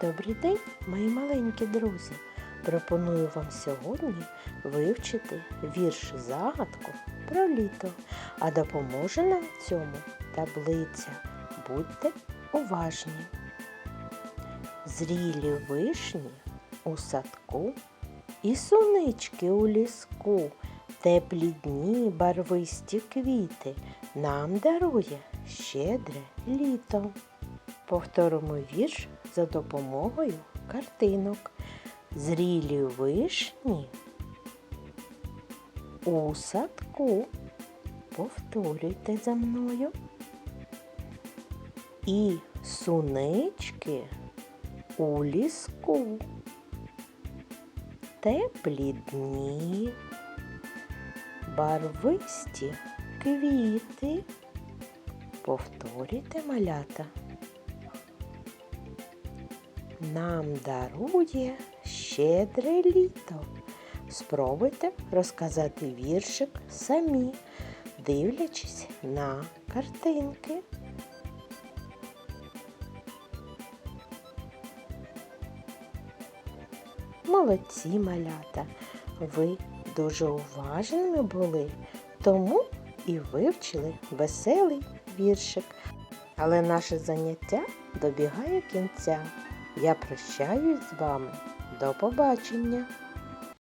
Добрий день, мої маленькі друзі! Пропоную вам сьогодні вивчити вірш загадку про літо, а допоможе нам цьому таблиця. Будьте уважні. Зрілі вишні у садку і сунички у ліску, теплі дні, барвисті квіти нам дарує щедре літо. Повторимо вірш за допомогою картинок. Зрілі вишні у садку. Повторюйте за мною. І сунички у ліску. Теплі дні, барвисті квіти. Повторюйте малята нам дарує щедре літо. Спробуйте розказати віршик самі, дивлячись на картинки. Молодці малята, ви дуже уважними були, тому і вивчили веселий віршик. Але наше заняття добігає кінця. Я прощаюсь з вами. До побачення!